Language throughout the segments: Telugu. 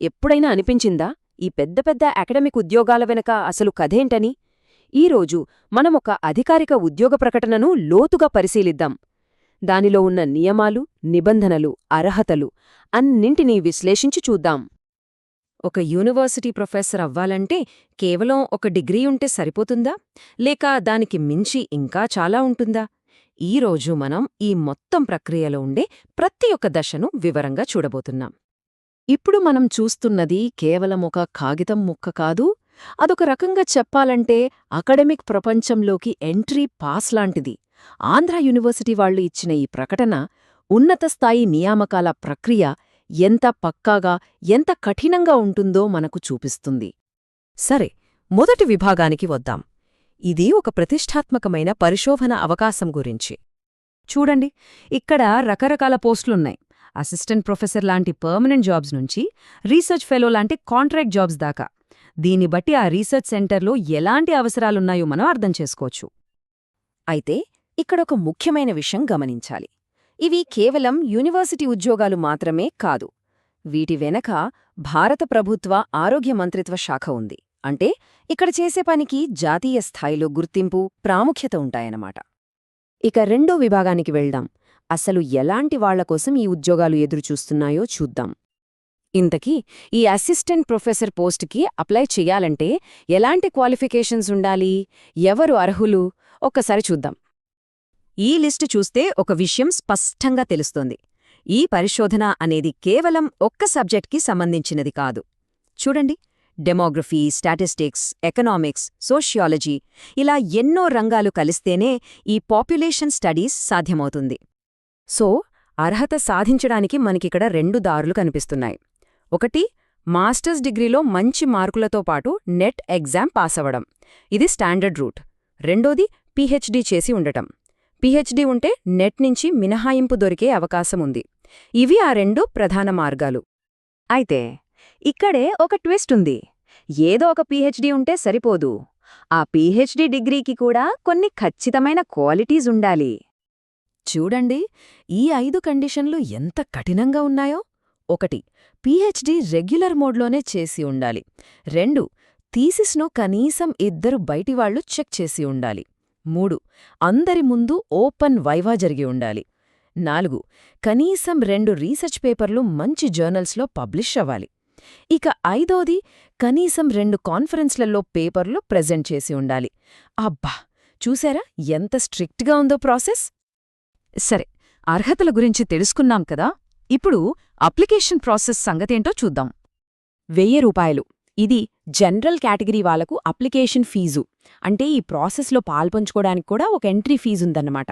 ఎప్పుడైనా అనిపించిందా? ఈ పెద్ద పెద్ద అకాడమిక్ ఉద్యోగాల వెనక అసలు కథేంటని? ఈరోజు మనమొక అధికారిక ఉద్యోగ ప్రకటనను లోతుగా పరిశీలిద్దాం. దానిలో ఉన్న నియమాలు నిబంధనలు అర్హతలు అన్నింటినీ విశ్లేషించి చూద్దాం. ఒక యూనివర్సిటీ ప్రొఫెసర్ అవ్వాలంటే కేవలం ఒక డిగ్రీ ఉంటే సరిపోతుందా? లేక దానికి మించి ఇంకా చాలా ఉంటుందా? ఈరోజు మనం ఈ మొత్తం ప్రక్రియలో ఉండే ప్రతి ఒక్క దశను వివరంగా చూడబోతున్నాం. ఇప్పుడు మనం చూస్తున్నది కేవలం ఒక కాగితం ముక్క కాదు అదొక రకంగా చెప్పాలంటే అకాడమిక్ ప్రపంచంలోకి ఎంట్రీ పాస్ లాంటిది. ఆంధ్ర యూనివర్సిటీ వాళ్ళు ఇచ్చిన ఈ ప్రకటన ఉన్నత స్థాయి నియామకాల ప్రక్రియ ఎంత పక్కాగా ఎంత కఠినంగా ఉంటుందో మనకు చూపిస్తుంది. సరే మొదటి విభాగానికి వద్దాం. ఇది ఒక ప్రతిష్టాత్మకమైన పరిశోధన అవకాశం గురించి. చూడండి ఇక్కడ రకరకాల పోస్టులున్నాయి. అసిస్టెంట్ ప్రొఫెసర్ లాంటి పర్మనెంట్ జాబ్స్ నుంచి రీసెర్చ్ ఫెలో లాంటి కాంట్రాక్ట్ జాబ్స్ దాకా. దీన్ని బట్టి ఆ రీసెర్చ్ సెంటర్లో ఎలాంటి అవసరాలున్నాయో మనం అర్థం చేసుకోవచ్చు. అయితే ఇక్కడొక ముఖ్యమైన విషయం గమనించాలి. ఇవి కేవలం యూనివర్సిటీ ఉద్యోగాలు మాత్రమే కాదు. వీటి వెనక భారత ప్రభుత్వ ఆరోగ్య మంత్రిత్వ శాఖ ఉంది. అంటే ఇక్కడ చేసే పనికి జాతీయ స్థాయిలో గుర్తింపు ప్రాముఖ్యత ఉంటాయన్నమాట. ఇక రెండో విభాగానికి వెళ్దాం. అసలు ఎలాంటి వాళ్ళకోసం ఈ ఉద్యోగాలు ఎదురుచూస్తున్నాయో చూద్దాం. ఇంతకీ ఈ అసిస్టెంట్ ప్రొఫెసర్ పోస్ట్కి అప్లై చెయ్యాలంటే ఎలాంటి క్వాలిఫికేషన్స్ ఉండాలి? ఎవరు అర్హులు? ఒక్కసారి చూద్దాం. ఈ లిస్టు చూస్తే ఒక విషయం స్పష్టంగా తెలుస్తోంది. ఈ పరిశోధన అనేది కేవలం ఒక్క సబ్జెక్ట్కి సంబంధించినది కాదు. చూడండి. డెమోగ్రఫీ స్టాటిస్టిక్స్ ఎకనామిక్స్ సోషియాలజీ ఇలా ఎన్నో రంగాలు కలిస్తేనే ఈ పాపులేషన్ స్టడీస్ సాధ్యమవుతుంది. సో అర్హత సాధించడానికి మనకిక్కడ రెండు దారులు కనిపిస్తున్నాయి. ఒకటి మాస్టర్స్ డిగ్రీలో మంచి మార్కులతో పాటు నెట్ ఎగ్జామ్ పాసవడం ఇది స్టాండర్డ్ రూట్. రెండోది పీహెచ్డీ చేసి ఉండటం. పీహెచ్డీ ఉంటే నెట్ నుంచి మినహాయింపు దొరికే అవకాశముంది. ఇవి ఆ రెండు ప్రధాన మార్గాలు. అయితే ఇక్కడే ఒక ట్విస్ట్ ఉంది. ఏదో ఒక పీహెచ్డీ ఉంటే సరిపోదు. ఆ పీహెచ్డీ డిగ్రీకి కూడా కొన్ని ఖచ్చితమైన క్వాలిటీస్ ఉండాలి. చూడండి ఈ ఐదు కండిషన్లు ఎంత కఠినంగా ఉన్నాయో. ఒకటి పీహెచ్డీ రెగ్యులర్ మోడ్లోనే చేసి ఉండాలి. రెండు థీసిస్ను కనీసం ఇద్దరు బయటివాళ్ళు చెక్ చేసి ఉండాలి. మూడు అందరి ముందు ఓపెన్ వైవా జరిగి ఉండాలి. నాలుగు కనీసం రెండు రీసెర్చ్ పేపర్లు మంచి జర్నల్స్లో పబ్లిష్ అవ్వాలి. ఇక ఐదోది కనీసం రెండు కాన్ఫరెన్స్లలో పేపర్లు ప్రెజెంట్ చేసి ఉండాలి. అబ్బా! చూసారా ఎంత స్ట్రిక్ట్గా ఉందో ప్రాసెస్? సరే అర్హతల గురించి తెలుసుకున్నాం కదా. ఇప్పుడు అప్లికేషన్ ప్రాసెస్ సంగతేంటో చూద్దాం. వెయ్యి రూపాయలు. ఇది జనరల్ కేటగిరీ వాళ్ళకు అప్లికేషన్ ఫీజు. అంటే ఈ ప్రాసెస్లో పాల్పంచుకోవడానికి కూడా ఒక ఎంట్రీ ఫీజుందన్నమాట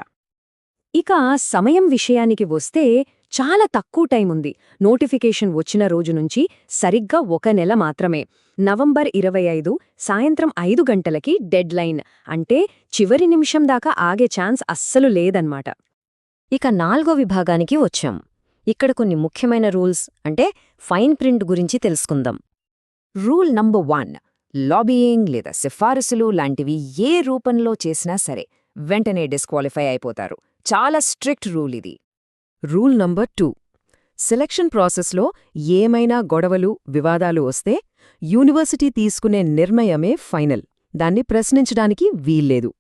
ఇక సమయం విషయానికి వస్తే చాలా తక్కువ టైం ఉంది. నోటిఫికేషన్ వచ్చిన రోజు నుంచి సరిగ్గా ఒక నెల మాత్రమే. నవంబర్ ఇరవై ఐదు సాయంత్రం ఐదు గంటలకి డెడ్ లైన్. అంటే చివరి నిమిషం దాకా ఆగే ఛాన్స్ అస్సలు లేదన్నమాట. ఇక నాల్గో విభాగానికి వచ్చాం. ఇక్కడ కొన్ని ముఖ్యమైన రూల్స్ అంటే ఫైన్ ప్రింట్ గురించి తెలుసుకుందాం. రూల్ నంబర్ వన్ లాబీయింగ్ లేదా సిఫారసులు లాంటివి ఏ రూపంలో చేసినా సరే వెంటనే డిస్క్వాలిఫై అయిపోతారు. చాలా స్ట్రిక్ట్ రూల్ ఇది. రూల్ నంబర్ టూ సెలక్షన్ ప్రాసెస్లో ఏమైనా గొడవలు వివాదాలు వస్తే యూనివర్సిటీ తీసుకునే నిర్ణయమే ఫైనల్. దాన్ని ప్రశ్నించడానికి వీల్లేదు.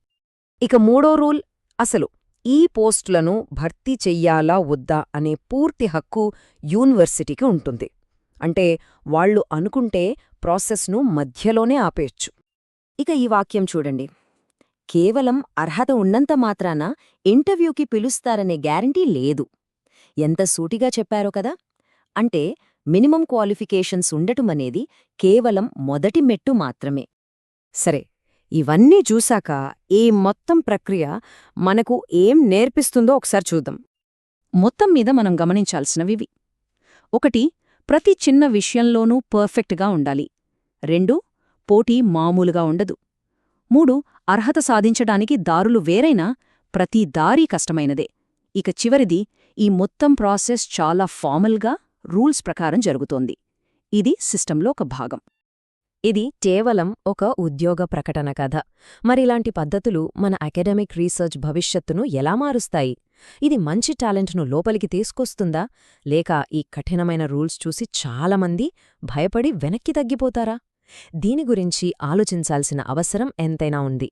ఇక మూడో రూల్ అసలు ఈ పోస్టులను భర్తీ చెయ్యాలా వద్దా అనే పూర్తి హక్కు యూనివర్సిటీకి ఉంటుంది. అంటే వాళ్ళు అనుకుంటే ప్రాసెస్ను మధ్యలోనే ఆపేయచ్చు. ఇక ఈ వాక్యం చూడండి. కేవలం అర్హత ఉన్నంత మాత్రాన ఇంటర్వ్యూకి పిలుస్తారనే గ్యారంటీ లేదు. ఎంత సూటిగా చెప్పారో కదా! అంటే మినిమం క్వాలిఫికేషన్స్ ఉండటమనేది కేవలం మొదటి మెట్టు మాత్రమే. సరే ఇవన్నీ చూశాక ఈ మొత్తం ప్రక్రియ మనకు ఏం నేర్పిస్తుందో ఒకసారి చూద్దాం. మొత్తం మీద మనం గమనించాల్సినవివి ఒకటి ప్రతి చిన్న విషయంలోనూ పర్ఫెక్ట్గా ఉండాలి. రెండు పోటీ మామూలుగా ఉండదు. మూడు అర్హత సాధించడానికి దారులు వేరైనా ప్రతి దారీ కష్టమైనదే. ఇక చివరిది ఈ మొత్తం ప్రాసెస్ చాలా ఫార్మల్గా రూల్స్ ప్రకారం జరుగుతోంది. ఇది సిస్టంలో ఒక భాగం. ఇది కేవలం ఒక ఉద్యోగ ప్రకటన కథ. మరిలాంటి పద్ధతులు మన అకాడమిక్ రీసెర్చ్ భవిష్యత్తును ఎలా మారుస్తాయి? ఇది మంచి టాలెంట్ను లోపలికి తీసుకొస్తుందా? లేక ఈ కఠినమైన రూల్స్ చూసి చాలామంది భయపడి వెనక్కి తగ్గిపోతారా? దీని గురించి ఆలోచించాల్సిన అవసరం ఎంతైనా ఉంది.